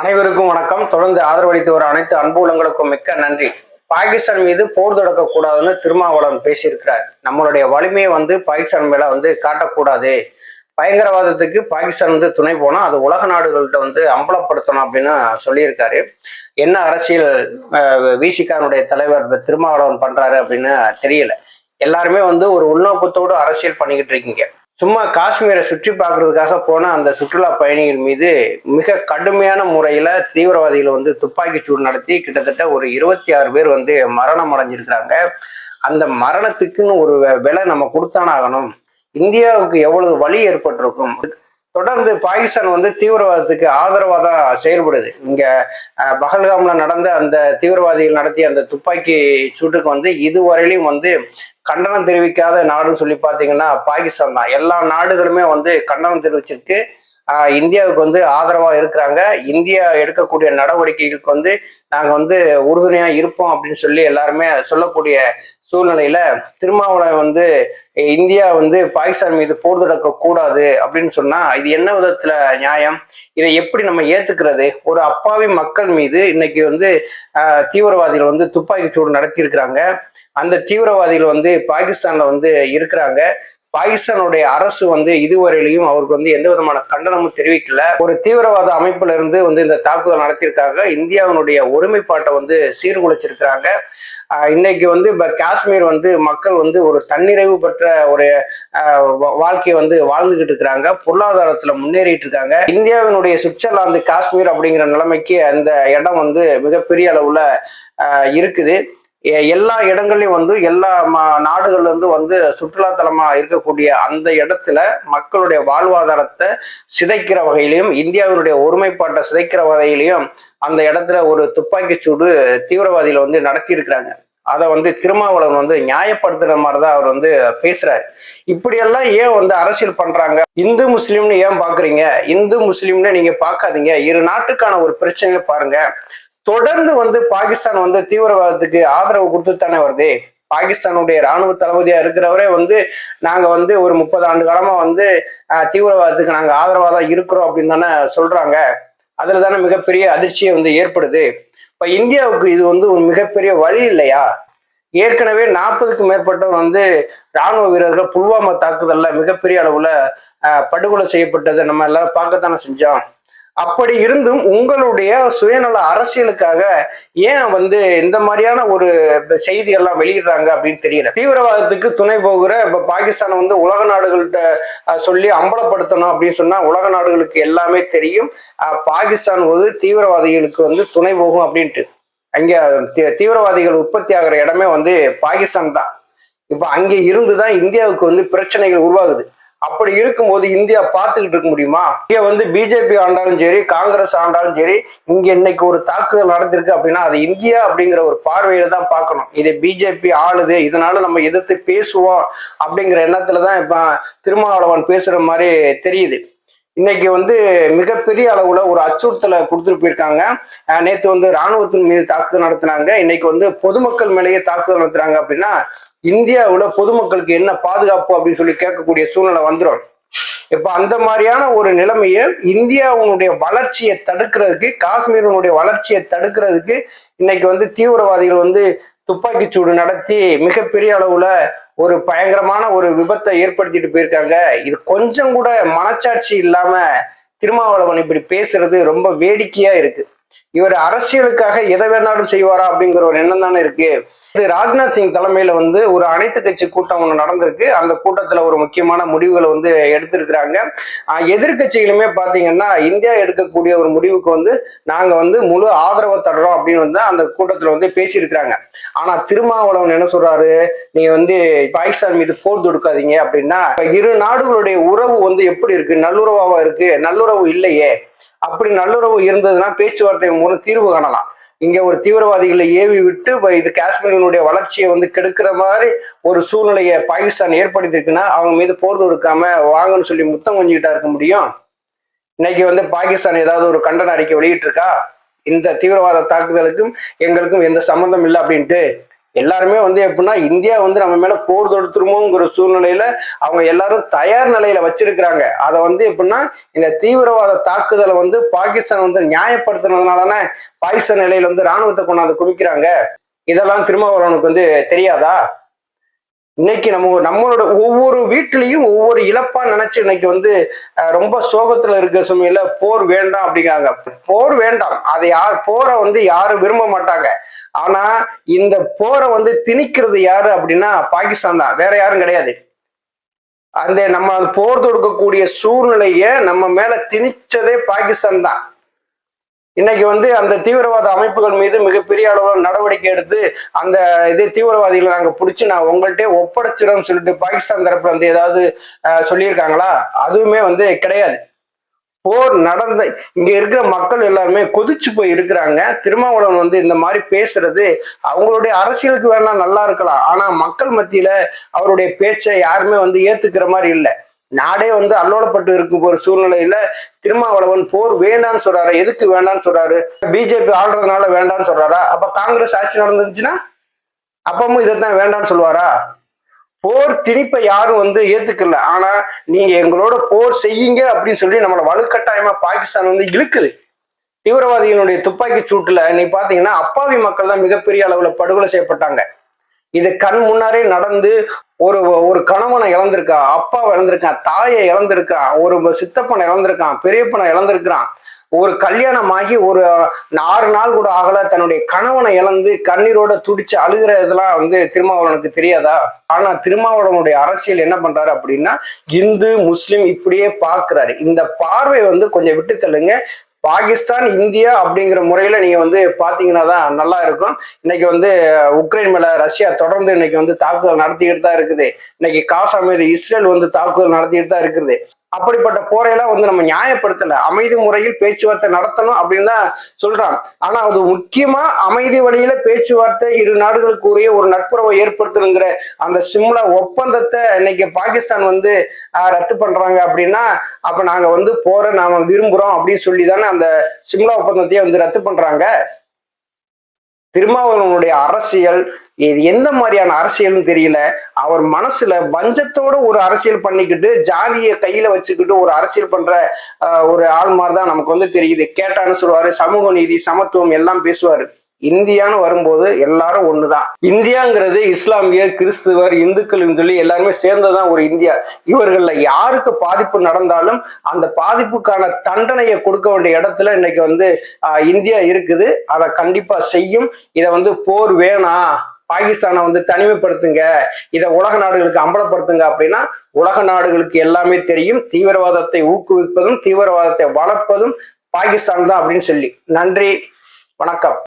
அனைவருக்கும் வணக்கம். தொடர்ந்து ஆதரவளித்து வரும் அனைத்து அன்பு மிக்க நன்றி. பாகிஸ்தான் மீது போர் தொடக்கக்கூடாதுன்னு திருமாவளவன் பேசியிருக்கிறார். நம்மளுடைய வலிமையை வந்து பாகிஸ்தான் மேல வந்து காட்டக்கூடாது. பயங்கரவாதத்துக்கு பாகிஸ்தான் வந்து துணை போனா அது உலக நாடுகள்கிட்ட வந்து அம்பலப்படுத்தணும் அப்படின்னு சொல்லியிருக்காரு. என்ன அரசியல் விசிகானுடைய தலைவர் திருமாவளவன் பண்றாரு அப்படின்னு தெரியல. எல்லாருமே வந்து ஒரு உள்நோக்கத்தோடு அரசியல் பண்ணிக்கிட்டு இருக்கீங்க. சும்மா காஷ்மீரை சுற்றி பார்க்கறதுக்காக போன அந்த சுற்றுலா பயணிகள் மீது மிக கடுமையான முறையில் தீவிரவாதிகள் வந்து துப்பாக்கி சூடு நடத்தி கிட்டத்தட்ட ஒரு இருபத்தி ஆறு பேர் வந்து மரணம் அடைஞ்சிருக்கிறாங்க. அந்த மரணத்துக்குன்னு ஒரு விலை நம்ம கொடுத்தானாகணும். இந்தியாவுக்கு எவ்வளவு வலி ஏற்பட்டிருக்கும்? தொடர்ந்து பாகிஸ்தான் வந்து தீவிரவாதத்துக்கு ஆதரவாக தான் செயல்படுது. இங்கே பகல்காமில் நடந்த அந்த தீவிரவாதிகள் நடத்திய அந்த துப்பாக்கி சூட்டுக்கு வந்து இதுவரையிலையும் வந்து கண்டனம் தெரிவிக்காத நாடுன்னு சொல்லி பார்த்தீங்கன்னா பாகிஸ்தான் தான். எல்லா நாடுகளுமே வந்து கண்டனம் தெரிவிச்சிருக்கு. இந்தியாவுக்கு வந்து ஆதரவாக இருக்கிறாங்க. இந்தியா எடுக்கக்கூடிய நடவடிக்கைகளுக்கு வந்து நாங்கள் வந்து உறுதுணையாக இருப்போம் அப்படின்னு சொல்லி எல்லாருமே சொல்லக்கூடிய சூழ்நிலையில திருமாவளவன் வந்து இந்தியா வந்து பாகிஸ்தான் மீது போர் தொடக்க கூடாது அப்படின்னு சொன்னா இது என்ன விதத்துல நியாயம்? இதை எப்படி நம்ம ஏத்துக்கிறது? ஒரு அப்பாவி மக்கள் மீது இன்னைக்கு வந்து தீவிரவாதிகள் வந்து துப்பாக்கி சூடு நடத்தியிருக்கிறாங்க. அந்த தீவிரவாதிகள் வந்து பாகிஸ்தான்ல வந்து இருக்கிறாங்க. பாகிஸ்தானுடைய அரசு வந்து இதுவரையிலையும் அவருக்கு வந்து எந்த விதமான கண்டனமும் தெரிவிக்கல. ஒரு தீவிரவாத அமைப்புல இருந்து வந்து இந்த தாக்குதல் நடத்தியிருக்காங்க. இந்தியாவினுடைய ஒருமைப்பாட்டை வந்து சீர்குலைச்சிருக்கிறாங்க. இன்னைக்கு வந்து இப்ப காஷ்மீர் வந்து மக்கள் வந்து ஒரு தன்னிறைவு பெற்ற ஒரு வா- வாழ்க்கையை வந்து வாழ்ந்துகிட்டு இருக்கிறாங்க. பொருளாதாரத்துல முன்னேறிட்டு இருக்காங்க. இந்தியாவினுடைய சுவிட்சர்லாந்து காஷ்மீர் அப்படிங்கிற நிலைமைக்கு அந்த இடம் வந்து மிகப்பெரிய அளவுல இருக்குது. எல்லா இடங்கள்லையும் வந்து எல்லா ம- நாடுகள்ல இருந்து வந்து சுற்றுலாத்தலமா இருக்கக்கூடிய அந்த இடத்துல மக்களுடைய வாழ்வாதாரத்தை சிதைக்கிற வகையிலையும் இந்தியாவினுடைய ஒருமைப்பாட்டை சிதைக்கிற வகையிலையும் அந்த இடத்துல ஒரு துப்பாக்கி சூடு தீவிரவாதிகள் வந்து நடத்தியிருக்கிறாங்க. அதை வந்து திருமாவளவன் வந்து நியாயப்படுத்துற மாதிரி தான் அவர் வந்து பேசுறாரு. இப்படியெல்லாம் ஏன் வந்து அரசியல் பண்றாங்க? இந்து முஸ்லீம்னு ஏன் பாக்குறீங்க? இந்து முஸ்லீம்னு நீங்க பார்க்காதீங்க இரு நாட்டுக்கான ஒரு பிரச்சனையை பாருங்க. தொடர்ந்து வந்து பாகிஸ்தான் வந்து தீவிரவாதத்துக்கு ஆதரவு கொடுத்து தானே வருது? பாகிஸ்தானுடைய ராணுவ தளபதியா இருக்கிறவரே வந்து நாங்க வந்து ஒரு முப்பது ஆண்டு காலமா வந்து தீவிரவாதத்துக்கு நாங்க ஆதரவா தான் இருக்கிறோம் அப்படின்னு தானே சொல்றாங்க. அதுல தானே மிகப்பெரிய அதிர்ச்சியை வந்து ஏற்படுது. இப்ப இந்தியாவுக்கு இது வந்து ஒரு மிகப்பெரிய வழி இல்லையா? ஏற்கனவே நாற்பதுக்கும் மேற்பட்டவர் வந்து ராணுவ வீரர்கள் புல்வாமா தாக்குதல்ல மிகப்பெரிய அளவுல படுகொலை செய்யப்பட்டதை நம்ம எல்லாரும் பார்க்கத்தானே செஞ்சோம். அப்படி இருந்தும் உங்களுடைய சுயநல அரசியலுக்காக ஏன் வந்து இந்த மாதிரியான ஒரு செய்திகள்லாம் வெளியிடுறாங்க அப்படின்னு தெரியல. தீவிரவாதத்துக்கு துணை போகிற இப்ப பாகிஸ்தான் வந்து உலக நாடுகள்கிட்ட சொல்லி அம்பலப்படுத்தணும் அப்படின்னு சொன்னா உலக நாடுகளுக்கு எல்லாமே தெரியும். பாகிஸ்தான் வந்து தீவிரவாதிகளுக்கு வந்து துணை போகும் அப்படின்ட்டு. அங்க தீ- தீவிரவாதிகள் உற்பத்தி ஆகிற இடமே வந்து பாகிஸ்தான் தான். இப்ப அங்கே இருந்துதான் இந்தியாவுக்கு வந்து பிரச்சனைகள் உருவாகுது. அப்படி இருக்கும்போது இந்தியா பார்த்துக்கிட்டு இருக்க முடியுமா? இங்க வந்து பிஜேபி ஆண்டாலும் சரி காங்கிரஸ் ஆண்டாலும் சரி இங்க இன்னைக்கு ஒரு தாக்குதல் நடந்திருக்கு அப்படின்னா அது இந்தியா அப்படிங்கிற ஒரு பார்வையில தான் பார்க்கணும். இது பிஜேபி ஆளுது இதனால நம்ம எதிர்த்து பேசுவோம் அப்படிங்கிற எண்ணத்துல தான் இப்ப திருமாவளவன் பேசுற மாதிரி தெரியுது. இன்னைக்கு வந்து மிகப்பெரிய அளவுல ஒரு அச்சுறுத்தலை கொடுத்துட்டு போயிருக்காங்க. அஹ் நேத்து வந்து ராணுவத்தின் மீது தாக்குதல் நடத்தினாங்க. இன்னைக்கு வந்து பொதுமக்கள் மேலேயே தாக்குதல் நடத்துறாங்க அப்படின்னா இந்தியாவில் பொதுமக்களுக்கு என்ன பாதுகாப்பு அப்படின்னு சொல்லி கேட்கக்கூடிய சூழ்நிலை வந்துடும் இப்ப அந்த மாதிரியான ஒரு நிலைமையை இந்தியாவுடைய வளர்ச்சியை தடுக்கிறதுக்கு காஷ்மீரினுடைய வளர்ச்சியை தடுக்கிறதுக்கு இன்னைக்கு வந்து தீவிரவாதிகள் வந்து துப்பாக்கி சூடு நடத்தி மிகப்பெரிய அளவுல ஒரு பயங்கரமான ஒரு விபத்தை ஏற்படுத்திட்டு போயிருக்காங்க. இது கொஞ்சம் கூட மனச்சாட்சி இல்லாம திருமாவளவன் இப்படி பேசுறது ரொம்ப வேடிக்கையா இருக்கு. இவர் அரசியலுக்காக எதை வேணாலும் செய்வாரா அப்படிங்கிற ஒரு எண்ணம் தானே இருக்கு. இது ராஜ்நாத் சிங் தலைமையில வந்து ஒரு அனைத்து கட்சி கூட்டம் ஒன்று நடந்திருக்கு. அந்த கூட்டத்துல ஒரு முக்கியமான முடிவுகளை வந்து எடுத்திருக்கிறாங்க. எதிர்கட்சிகளுமே எதிர்க்கட்சிகளுமே பாத்தீங்கன்னா இந்தியா எடுக்கக்கூடிய ஒரு முடிவுக்கு வந்து நாங்க வந்து முழு ஆதரவை தர்றோம் அப்படின்னு வந்து அந்த கூட்டத்துல வந்து பேசியிருக்கிறாங்க. ஆனா திருமாவளவன் என்ன சொல்றாரு? நீங்க வந்து பாகிஸ்தான் மீது போர் தொடுக்காதீங்க அப்படின்னா இரு நாடுகளுடைய உறவு வந்து எப்படி இருக்கு? நல்லுறவாவா இருக்கு? நல்லுறவு இல்லையே. அப்படி நல்லுறவு இருந்ததுன்னா பேச்சுவார்த்தை மூலம் தீர்வு காணலாம். இங்க ஒரு தீவிரவாதிகளை ஏவி விட்டு இது காஷ்மீரினுடைய வளர்ச்சியை வந்து கெடுக்கிற மாதிரி ஒரு சூழ்நிலையை பாகிஸ்தான் ஏற்படுத்தியிருக்குன்னா அவங்க மீது போர் தொடுக்காம வாங்கன்னு சொல்லி முத்தம் கொஞ்சிக்கிட்டா இருக்க முடியும். இன்னைக்கு வந்து பாகிஸ்தான் ஏதாவது ஒரு கண்டன அறிக்கை வெளியிட்டிருக்கா? இந்த தீவிரவாத தாக்குதலுக்கும் எங்களுக்கும் எந்த சம்மந்தம் இல்லை அப்படின்ட்டு. எல்லாருமே வந்து எப்படின்னா இந்தியா வந்து நம்ம மேல போர் தொடுத்துருமோங்கிற சூழ்நிலையில அவங்க எல்லாரும் தயார் நிலையில வச்சிருக்கிறாங்க. அதை வந்து எப்படின்னா இந்த தீவிரவாத தாக்குதலை வந்து பாகிஸ்தான் வந்து நியாயப்படுத்துனதுனாலதானே பாகிஸ்தான் நிலையில வந்து ராணுவத்தை கொண்டாந்து குவிக்கிறாங்க? இதெல்லாம் திருமாவளவனுக்கு வந்து தெரியாதா? இன்னைக்கு நம்ம நம்மளோட ஒவ்வொரு வீட்லயும் ஒவ்வொரு இழப்பா நினைச்சு இன்னைக்கு வந்து ரொம்ப சோகத்துல இருக்க சமயம்ல போர் வேண்டாம் அப்படிங்காங்க போர் வேண்டாம். அதை யார் போரை வந்து யாரும் விரும்ப மாட்டாங்க. ஆனா இந்த போரை வந்து திணிக்கிறது யாரு அப்படின்னா பாகிஸ்தான் தான். வேற யாரும் கிடையாது. அந்த நம்ம போர் தொடுக்கக்கூடிய சூழ்நிலைய நம்ம மேல திணிச்சதே பாகிஸ்தான் தான். இன்னைக்கு வந்து அந்த தீவிரவாத அமைப்புகள் மீது மிகப்பெரிய அளவில் நடவடிக்கை எடுத்து அந்த இது தீவிரவாதிகளை நாங்கள் பிடிச்சி நான் உங்கள்கிட்ட ஒப்படைச்சிடும் சொல்லிட்டு பாகிஸ்தான் தரப்புல வந்து ஏதாவது சொல்லியிருக்காங்களா? அதுவுமே வந்து கிடையாது. போர் நடந்த இங்க இருக்கிற மக்கள் எல்லாருமே கொதிச்சு போய் இருக்கிறாங்க. திருமாவளவன் வந்து இந்த மாதிரி பேசுறது அவங்களுடைய அரசியலுக்கு வேணா நல்லா இருக்கலாம். ஆனா மக்கள் மத்தியில அவருடைய பேச்சை யாருமே வந்து ஏத்துக்கிற மாதிரி இல்லை. நாடே வந்து அல்லோலப்பட்டு இருக்கும் ஒரு சூழ்நிலையில திருமாவளவன் போர் வேண்டாம்னு சொல்றாரு. எதுக்கு வேண்டான்னு சொல்றாரு? பிஜேபி ஆள்றதுனால வேண்டாம்னு சொல்றாரா? அப்ப காங்கிரஸ் ஆட்சி நடந்துச்சுன்னா அப்பமும் இதைத்தான் வேண்டாம்னு சொல்லுவாரா? போர் திணிப்பை யாரும் வந்து ஏத்துக்கல. ஆனா நீங்க எங்களோட போர் செய்யுங்க அப்படின்னு சொல்லி நம்மளை வலுக்கட்டாயமா பாகிஸ்தான் வந்து இழுக்குது. தீவிரவாதிகளுடைய துப்பாக்கி சூட்டுல நீ பாத்தீங்கன்னா அப்பாவி மக்கள் தான் மிகப்பெரிய அளவுல படுகொலை செய்யப்பட்டாங்க. இது கண் முன்னாரே நடந்து ஒரு ஒரு கணவனை இழந்திருக்கான் அப்பாவை இழந்திருக்கான் தாயை இழந்திருக்கான் ஒரு சித்தப்பனை இழந்திருக்கான் பெரியப்பனை இழந்திருக்கிறான். ஒரு கல்யாணமாகி ஒரு ஆறு நாள் கூட ஆகல தன்னுடைய கணவனை இழந்து கண்ணீரோட துடிச்சு அழுகிற இதெல்லாம் வந்து திருமாவளவனுக்கு தெரியாதா? ஆனா திருமாவளவனுடைய அரசியல் என்ன பண்றாரு அப்படின்னா இந்து முஸ்லிம் இப்படியே பார்க்கிறாரு. இந்த பார்வை வந்து கொஞ்சம் விட்டு தள்ளுங்க. பாகிஸ்தான் இந்தியா அப்படிங்கிற முறையில நீங்க வந்து பாத்தீங்கன்னா தான் நல்லா இருக்கும். இன்னைக்கு வந்து உக்ரைன் மேல ரஷ்யா தொடர்ந்து இன்னைக்கு வந்து தாக்குதல் நடத்திக்கிட்டு தான் இருக்குது. இன்னைக்கு காசா மீது இஸ்ரேல் வந்து தாக்குதல் நடத்திக்கிட்டு தான் இருக்குது. அப்படிப்பட்ட போரையெல்லாம் வந்து நம்ம நியாயப்படுத்தல. அமைதி முறையில் பேச்சுவார்த்தை நடத்தணும் அப்படின்னு தான் சொல்றான் ஆனா அது முக்கியமா அமைதி வழியில பேச்சுவார்த்தை இரு நாடுகளுக்கு உரிய ஒரு நட்புறவை ஏற்படுத்தணுங்கிற அந்த சிம்லா ஒப்பந்தத்தை இன்னைக்கு பாகிஸ்தான் வந்து ரத்து பண்றாங்க அப்படின்னா அப்ப நாங்க வந்து போரை நாம விரும்புறோம் அப்படின்னு சொல்லி தானே அந்த சிம்லா ஒப்பந்தத்தையே வந்து ரத்து பண்றாங்க. திருமாவளவனுடைய அரசியல் இது எந்த மாதிரியான அரசியல்னு தெரியல. அவர் மனசுல பஞ்சத்தோட ஒரு அரசியல் பண்ணிக்கிட்டு ஜாதியை கையில வச்சுக்கிட்டு ஒரு அரசியல் பண்ற ஒரு ஆள் மாதிரிதான் நமக்கு வந்து தெரியுது. கேட்டான்னு சொல்லுவாரு சமூக நீதி சமத்துவம் எல்லாம் பேசுவாரு. இந்தியான்னு வரும்போது எல்லாரும் ஒண்ணுதான். இந்தியாங்கிறது இஸ்லாமிய கிறிஸ்துவர் இந்துக்கள் சொல்லி எல்லாருமே சேர்ந்ததான் ஒரு இந்தியா. இவர்கள்ல யாருக்கு பாதிப்பு நடந்தாலும் அந்த பாதிப்புக்கான தண்டனையை கொடுக்க வேண்டிய இடத்துல இன்னைக்கு வந்து இந்தியா இருக்குது. அதை கண்டிப்பா செய்யும். இதை வந்து போர் வேணாம். பாகிஸ்தானை வந்து தனிமைப்படுத்துங்க இதை உலக நாடுகளுக்கு அம்பலப்படுத்துங்க அப்படின்னா உலக நாடுகளுக்கு எல்லாமே தெரியும் தீவிரவாதத்தை ஊக்குவிப்பதும் தீவிரவாதத்தை வளர்ப்பதும் பாகிஸ்தான் தான் அப்படின்னு சொல்லி. நன்றி வணக்கம்.